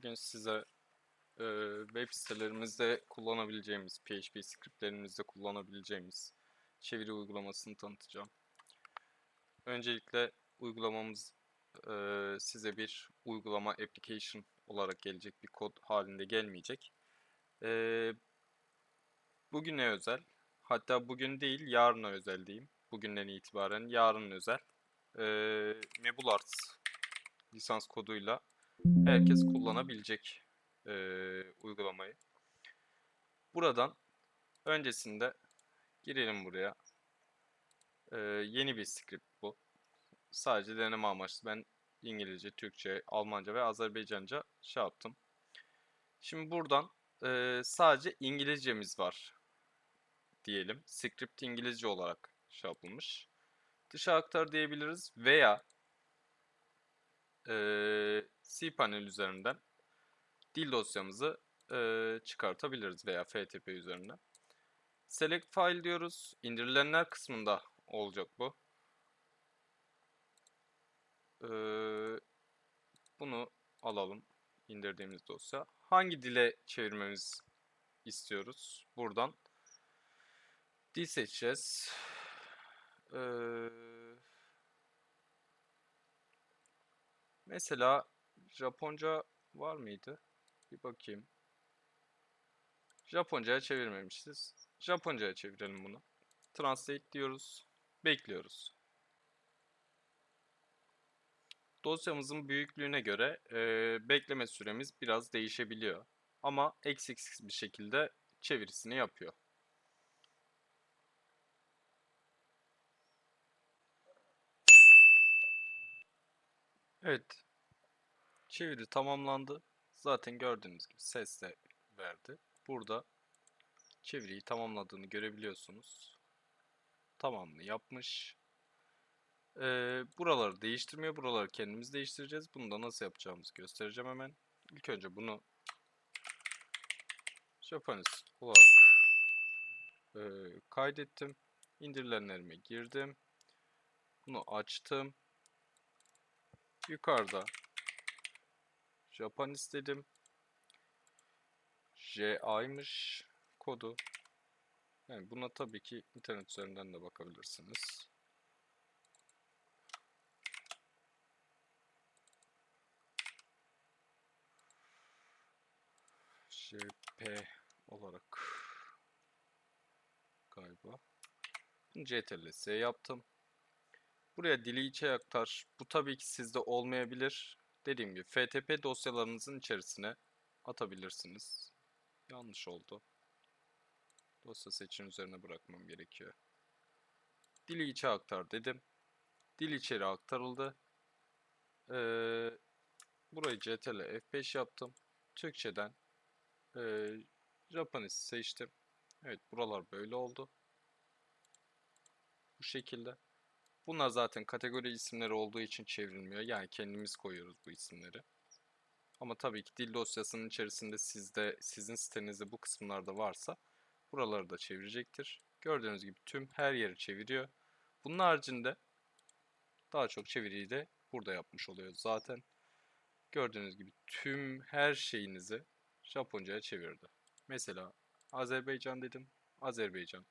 Bugün size e, web sitelerimizde kullanabileceğimiz, PHP scriptlerimizde kullanabileceğimiz çeviri uygulamasını tanıtacağım. Öncelikle uygulamamız e, size bir uygulama application olarak gelecek bir kod halinde gelmeyecek. E, bugüne özel, hatta bugün değil yarına özel diyeyim. Bugünden itibaren yarın özel. E, Mebularts lisans koduyla herkes kullanabilecek e, uygulamayı. Buradan öncesinde girelim buraya. E, yeni bir script bu. Sadece deneme amaçlı. Ben İngilizce, Türkçe, Almanca ve Azerbaycanca şey yaptım. Şimdi buradan e, sadece İngilizcemiz var diyelim. Script İngilizce olarak şey yapılmış. Dışa aktar diyebiliriz veya e, cPanel üzerinden dil dosyamızı e, çıkartabiliriz veya FTP üzerinden. Select file diyoruz. İndirilenler kısmında olacak bu. E, bunu alalım. indirdiğimiz dosya. Hangi dile çevirmemiz istiyoruz? Buradan dil seçeceğiz. Eee Mesela Japonca var mıydı? Bir bakayım. Japonca'ya çevirmemişiz. Japonca'ya çevirelim bunu. Translate diyoruz. Bekliyoruz. Dosyamızın büyüklüğüne göre e, bekleme süremiz biraz değişebiliyor. Ama eksiksiz bir şekilde çevirisini yapıyor. Evet. Çeviri tamamlandı. Zaten gördüğünüz gibi ses de verdi. Burada çeviriyi tamamladığını görebiliyorsunuz. Tamamını yapmış. Ee, buraları değiştirmiyor. Buraları kendimiz değiştireceğiz. Bunu da nasıl yapacağımızı göstereceğim hemen. İlk önce bunu Japanese olarak e, kaydettim. İndirilenlerime girdim. Bunu açtım. Yukarıda Japan istedim. JA'ymış kodu. Yani buna tabii ki internet üzerinden de bakabilirsiniz. JP olarak galiba. CTRL-S yaptım. Buraya dili içe aktar. Bu tabii ki sizde olmayabilir. Dediğim gibi FTP dosyalarınızın içerisine atabilirsiniz. Yanlış oldu. Dosya seçin üzerine bırakmam gerekiyor. Dili içe aktar dedim. Dil içeri aktarıldı. Ee, burayı CTRL F5 yaptım. Türkçeden e, Japanese seçtim. Evet buralar böyle oldu. Bu şekilde. Bunlar zaten kategori isimleri olduğu için çevrilmiyor. Yani kendimiz koyuyoruz bu isimleri. Ama tabii ki dil dosyasının içerisinde sizde sizin sitenizde bu kısımlarda varsa buraları da çevirecektir. Gördüğünüz gibi tüm her yeri çeviriyor. Bunun haricinde daha çok çeviriyi de burada yapmış oluyor zaten. Gördüğünüz gibi tüm her şeyinizi Japonca'ya çevirdi. Mesela Azerbaycan dedim. Azerbaycan.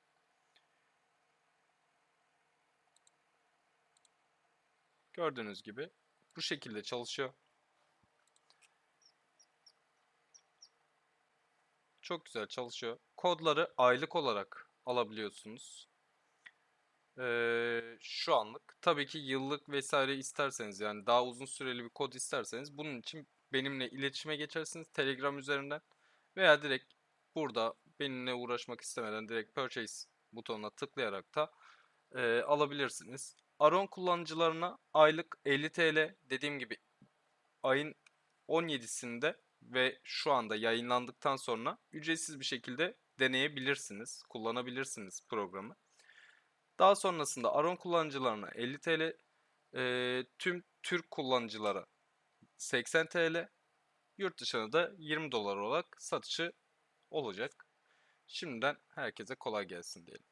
Gördüğünüz gibi bu şekilde çalışıyor. Çok güzel çalışıyor. Kodları aylık olarak alabiliyorsunuz. Ee, şu anlık. Tabii ki yıllık vesaire isterseniz yani daha uzun süreli bir kod isterseniz bunun için benimle iletişime geçersiniz Telegram üzerinden veya direkt burada benimle uğraşmak istemeden direkt purchase butonuna tıklayarak da e, alabilirsiniz. Aron kullanıcılarına aylık 50 TL dediğim gibi ayın 17'sinde ve şu anda yayınlandıktan sonra ücretsiz bir şekilde deneyebilirsiniz, kullanabilirsiniz programı. Daha sonrasında Aron kullanıcılarına 50 TL, e, tüm Türk kullanıcılara 80 TL, yurt dışına da 20 dolar olarak satışı olacak. Şimdiden herkese kolay gelsin diyelim.